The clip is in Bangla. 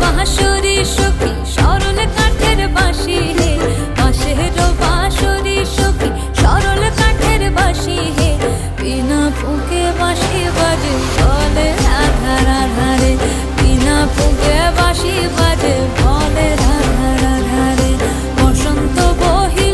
বাসরি সখী।